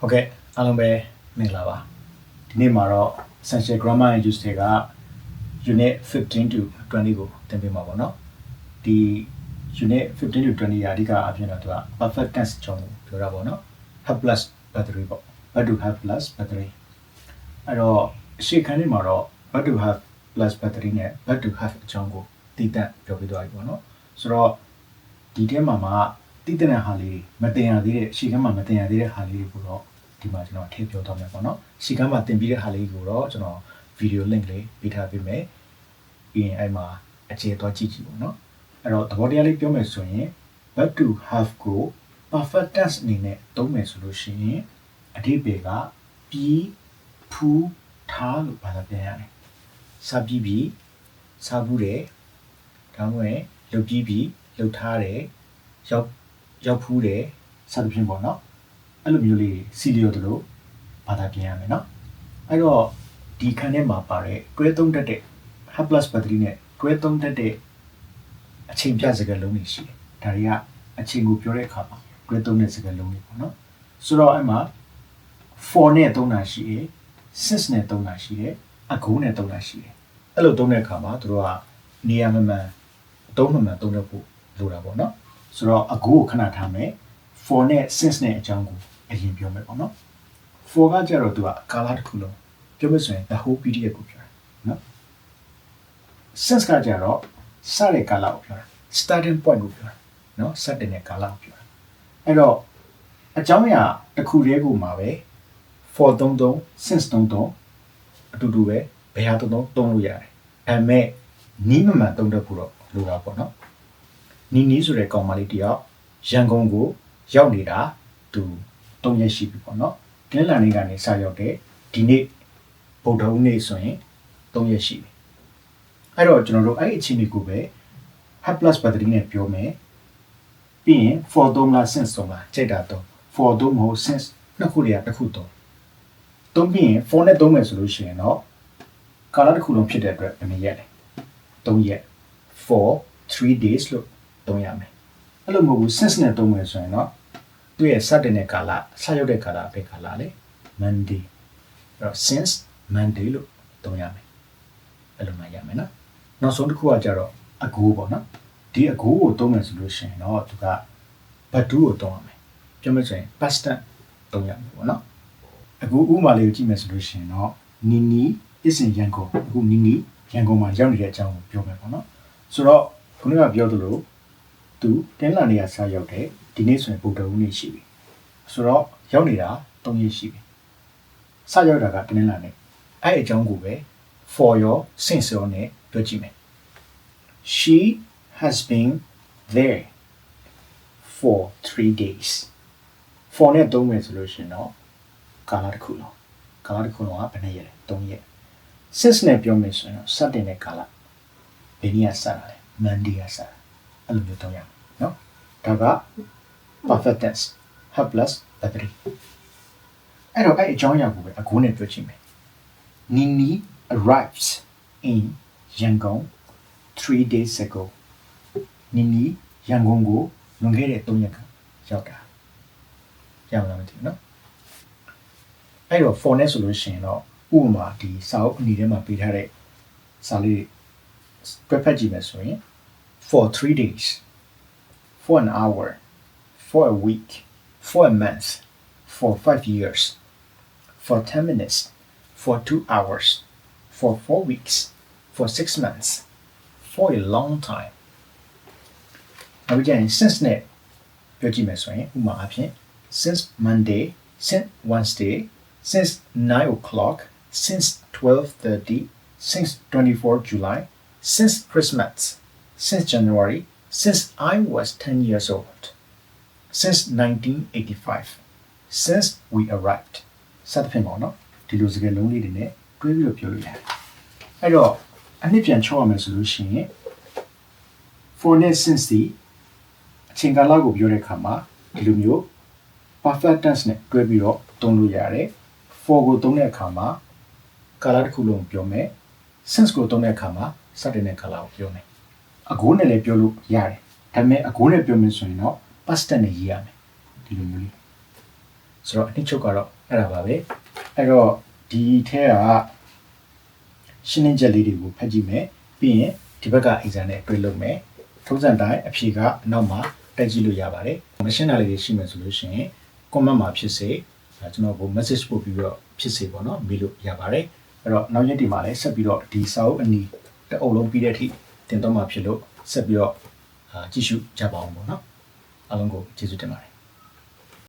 ဟုတ်ကဲ့အားလုံးပဲမင်္ဂလာပါဒီနေ့မှာတော့ essential grammar and use တွေက unit 15 to 20ကိုသင်ပေးမှာပေါ့နော်ဒီ unit 15 to 20ရာအဓိကအဖြစ်တော့သူက perfect tense ကြောင်းကိုပြောတာပေါ့နော် have plus battery ပေါ့ but to have plus battery အဲ့တော့အရှိခန်းလေးမှာတော့ but to have plus battery နဲ့ but to have အကြောင်းကိုတည်တံ့ပြောပြသွားပြီပေါ့နော်ဆိုတော့ဒီထဲမှာမှာတည်တံ့တဲ့ဟာလေးတွေမတင်ရသေးတဲ့အရှိခန်းမှာမတင်ရသေးတဲ့ဟာလေးတွေကိုတော့ ဒီမှာကျွန်တော်ထည့်ပြောသွားမယ်ပေါ့နော်ရှိခန်းမှာတင်ပြီးတဲ့ဟာလေးကိုတော့ကျွန်တော် video link လေးပေးထားပေးမယ်ပြီးရင်အဲ့မှာအခြေသွားကြည့်ကြည့်ပေါ့နော်အဲ့တော့သဘောတရားလေးပြောမယ်ဆိုရင် but to have ကို perfect tense အနေနဲ့သုံးမယ်ဆိုလို့ရှိရင်အဓိပ္ပာယ်ကပြီးဖူးထားလို့ဘာသာပြန်ရတယ်စာပြီးပြီးစာဘူးတယ်ဒါမှမဟုတ်လုတ်ပြီးပြီးလုတ်ထားတယ်ရောက်ရောက်ဖူးတယ်စသဖြင့်ပေါ့နော် အဲ့လိုမျိုးလေးစီလီယိုတို့လို့ဘာသာပြန်ရမယ်နော်အဲ့တော့ဒီခန်းထဲမှာပါတဲ့တွဲသုံးတတ်တဲ့ hub plus battery နဲ့တွဲသုံးတတ်တဲ့အချိန်ပြစကားလုံးတွေရှိတယ်ဒါတွေကအချိန်ကိုပြောတဲ့အခါမှာတွဲသုံးတဲ့စကားလုံးတွေပေါ့နော်ဆိုတော့အဲ့မှာ for နဲ့သုံးတာရှိတယ် since နဲ့သုံးတာရှိတယ် ago နဲ့သုံးတာရှိတယ်အဲ့လိုသုံးတဲ့အခါမှာတို့ကနေရာမမှန်အသုံးမမှန်သုံးတတ်ဖို့လိုတာပေါ့နော်ဆိုတော့ ago ကိုခဏထားမယ် for နဲ့ since နဲ့အကြောင်းကို အရင်ပြောမယ်ပေါ့နော် for ကကြတော့သူကကာလတစ်ခုလုံးပြောမယ်ဆိုရင် the whole period ကိုပြောတာနော် since ကကြတော့စတဲ့ကာလကိုပြောတာ starting point ကိုပြောတာနော်စတဲ့နဲ့ကာလကိုပြောတာအဲ့တော့အကြောင်းအရာတစ်ခုတည်းကိုမှာပဲ for သုံးသုံး since သုံးသုံးအတူတူပဲဘယ်ဟာသုံးသုံးသုံးလို့ရတယ်ဒါပေမဲ့နီးမမှန်သုံးတတ်ဖို့တော့လိုတာပေါ့နော်နီနီဆိုတဲ့ကောင်မလေးတယောက်ရန်ကုန်ကိုရောက်နေတာသူ ၃ရက်ရှိပြီပေါ့နော်ဒင်းလန်နေကနေစရောက်တဲ့ဒီနေ့ဗုဒ္ဓဦးနေ့ဆိုရင်၃ရက်ရှိပြီအဲ့တော့ကျွန်တော်တို့အဲ့ဒီအချိန်လေးကိုပဲ have plus battery နဲ့ပြောမယ်ပြီးရင် for သုံးလား since သုံးလားကြိုက်တာတော့ for သုံးမဟုတ် since နှစ်ခုတည်းကတစ်ခုသုံးသုံးပြီးရင် for နဲ့သုံးမယ်ဆိုလို့ရှိရင်တော့ကာလတစ်ခုလုံးဖြစ်တဲ့အတွက်ဘယ်နှစ်ရက်လဲ3ရက် for 3 days လို့သုံးရမယ်အဲ့လိုမဟုတ်ဘူး since နဲ့သုံးမယ်ဆိုရင်တော့ သူ့ရဲ့စတင်တဲ့ကာလဆက်ရောက်တဲ့ကာလဘယ်ကာလလဲ Monday အဲ့တော့ since Monday လို့သုံးရမယ်အဲ့လိုမှရမယ်နော်နောက်ဆုံးတစ်ခုကကြတော့အကူပေါ့နော်ဒီအကူကိုသုံးမယ်ဆိုလို့ရှိရင်တော့သူကဘတ်တူးကိုသုံးရမယ်ပြောမယ်ဆိုရင် past tense သုံးရမယ်ပေါ့နော်အခုဥပမာလေးကိုကြည့်မယ်ဆိုလို့ရှိရင်တော့နီနီ is in ရန်ကုန်အခုနီနီရန်ကုန်မှာရောက်နေတဲ့အကြောင်းကိုပြောမယ်ပေါ့နော်ဆိုတော့ခုနကပြောသလိုသူတင်းလာနေရဆာရောက်တယ် ဒီနေ့ဆိုရင်ဗုဒ္ဓဦးနေ့ရှိပြီဆိုတော့ရောက်နေတာ၃ရက်ရှိပြီဆာရောက်တာကတင်းလာနေအဲ့အကြောင်းကိုပဲ for your since your နဲ့ပြောကြည့်မယ် she has been there for 3 days for နဲ့သုံးမယ်ဆိုလို့ရှိရင်တော့ကာလတစ်ခုလုံးကာလတစ်ခုလုံးကဘယ်နှစ်ရက်လဲ3ရက် since နဲ့ပြောမယ်ဆိုရင်တော့စတင်တဲ့ကာလဘယ်နည်းကစတာလဲ monday ကစတာအဲ့လိုမျိုးသုံးရမယ်နော်ဒါက perfect tense have plus battery အဲ့တော့အဲ့အကြောင်းအရာကိုပဲအခုနဲ့ပြောချင်မယ် Nini arrives in Yangon 3 days ago Nini ရန်ကုန်ကိုလွန်ခဲ့တဲ့3ရက်ကရောက်တာရမလားမသိဘူးเนาะအဲ့တော့ for နဲ့ဆိုလို့ရှိရင်တော့ဥပမာဒီစာအုပ်အနီထဲမှာပေးထားတဲ့စာလေးတွက်ဖက်ကြည့်မယ်ဆိုရင် for 3 days for an hour for a week for a month for 5 years for 10 minutes for 2 hours for 4 weeks for 6 months for a long time နောက်ကြရင် since နဲ့ပြောကြည့်မယ်ဆိုရင်ဥပမာအဖြစ် since Monday since Wednesday since 9 o'clock since 12:30 since 24 July since Christmas since January since I was 10 years old Since 1985 since we arrived စသဖြင့်ပေါ့နော်ဒီလိုစကားလုံးလေးတွေနဲ့တွဲပြီးတော့ပြောလို့ရတယ်အဲ့တော့အနှစ်ပြန်ချောရမယ်ဆိုလို့ရှိရင် for net since ဒီအချိန်ကာလကိုပြောတဲ့အခါမှာဒီလိုမျိုး perfect tense နဲ့တွဲပြီးတော့သုံးလို့ရတယ် for ကိုသုံးတဲ့အခါမှာကာလတစ်ခုလုံးပြောမယ် since ကိုသုံးတဲ့အခါမှာစတင်တဲ့ကာလကိုပြောမယ်အကိုးနဲ့လည်းပြောလို့ရတယ်ဒါပေမဲ့အကိုးနဲ့ပြောမယ်ဆိုရင်တော့ past tense နဲ့ရေးရမယ်ဒီလိုမျိုးလေးဆိုတော့အနှစ်ချုပ်ကတော့အဲ့ဒါပါပဲအဲ့တော့ဒီထဲကရှင်းလင်းချက်လေးတွေကိုဖတ်ကြည့်မယ်ပြီးရင်ဒီဘက်က exam နဲ့တွေ့လို့မယ်ထုံးစံတိုင်းအဖြေကအနောက်မှာတက်ကြည့်လို့ရပါတယ်မရှင်းတာလေးတွေရှိမယ်ဆိုလို့ရှိရင် comment မှာဖြစ်စေအဲကျွန်တော်ကို message ပို့ပြီးတော့ဖြစ်စေပေါ့နော်မေးလို့ရပါတယ်အဲ့တော့နောက်ရက်ဒီမှာလည်းဆက်ပြီးတော့ဒီစာအုပ်အနီးတအုပ်လုံးပြီးတဲ့အထိတင်တော့မှာဖြစ်လို့ဆက်ပြီးတော့အာကြည့်ရှုကြပါအောင်ပေါ့နော် အားလုံးကိုကျေးဇူးတင်ပါတယ်